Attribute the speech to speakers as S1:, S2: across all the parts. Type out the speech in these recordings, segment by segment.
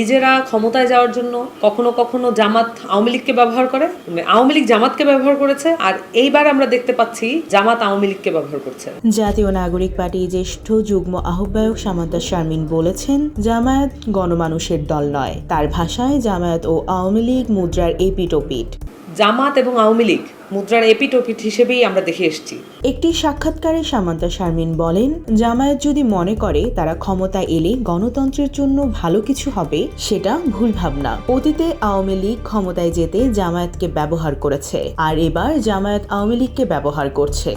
S1: নিজেরা ক্ষমতায় যাওয়ার জন্য কখনো কখনো জামাত আওয়ামী লীগকে ব্যবহার করে, আওয়ামী লীগ জামাতকে ব্যবহার করেছে, আর এইবার আমরা দেখতে পাচ্ছি জামাত আওয়ামী লীগকে ব্যবহার করছে।
S2: জাতীয় নাগরিক পার্টি জ্যেষ্ঠ যুগ্ম আহ্বায়ক সামান্তা শারমিন বলেছেন, জামায়াত গণমানুষের দল নয়, তার ভাষায় জামায়াত ও আওয়ামী লীগ মুদ্রার এপিটোপিট।
S1: জামাত এবং আওয়ামী লীগ মুদ্রার এপিটোপিট হিসেবেই আমরা দেখে এসেছি।
S2: একটি সাক্ষাৎকারে সামান্তা শারমিন বলেন, জামায়াত যদি মনে করে তারা ক্ষমতা এলে গণতন্ত্রের জন্য ভালো কিছু হবে, সেটা ভুল ভাবনা অতীতে আওয়ামী লীগ ক্ষমতায় যেতে জামায়াতকে ব্যবহার করেছে, আর এবার জামায়াত আওয়ামী লীগকে ব্যবহার করছে।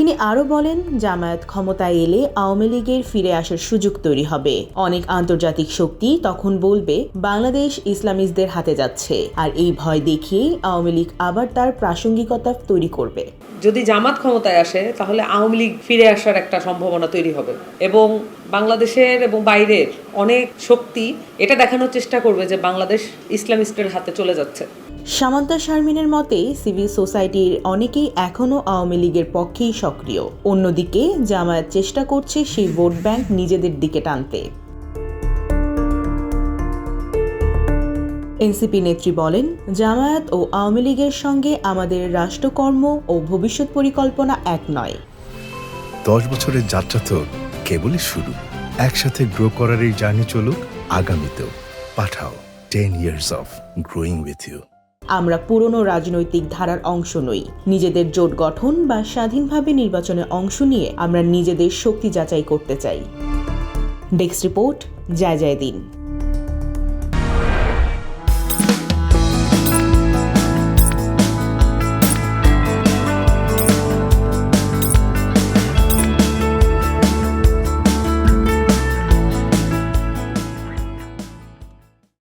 S2: তিনি আরও বলেন জামায়াত ক্ষমতায় এলে আওয়ামী লীগের ফিরে আসার সুযোগ তৈরি হবে। অনেক আন্তর্জাতিক শক্তি তখন বলবে বাংলাদেশ ইসলামিস্টদের হাতে যাচ্ছে। আর এই ভয় দেখিয়েই আওয়ামী লীগ আবার তার প্রাসঙ্গিকতা তৈরি করবে।
S1: যদি জামাত ক্ষমতায় আসে তাহলে আওয়ামী লীগ ফিরে আসার একটা সম্ভাবনা তৈরি হবে। এবং বাংলাদেশের এবং বাইরের অনেক শক্তি এটা দেখানোর চেষ্টা করবে যে বাংলাদেশ ইসলামিস্টের হাতে চলে যাচ্ছে।
S2: সামান্তা শারমিনের মতে সিভিল সোসাইটির অনেকেই এখনও আওয়ামী লীগের পক্ষেই সক্রিয়। অন্যদিকে জামায়াত চেষ্টা করছে সেই ভোট ব্যাংক নিজেদের দিকে টানতে। এনসিপি নেত্রী বলেন, জামায়াত ও আওয়ামী লীগের সঙ্গে আমাদের রাষ্ট্রকর্ম ও ভবিষ্যৎ পরিকল্পনা এক নয়।
S3: দশ বছরের যাত্রা তো কেবলই শুরু। একসাথে গ্রো করার এই জার্নি চলুক, আগামীতেও। Pathao, ten years of growing with you.
S2: আমরা পুরনো রাজনৈতিক ধারার অংশ নই। নিজেদের জোট গঠন বা স্বাধীনভাবে নির্বাচনে অংশ নিয়ে আমরা নিজেদের শক্তি যাচাই করতে চাই। ডেস্ক রিপোর্ট, জয় জয় দিন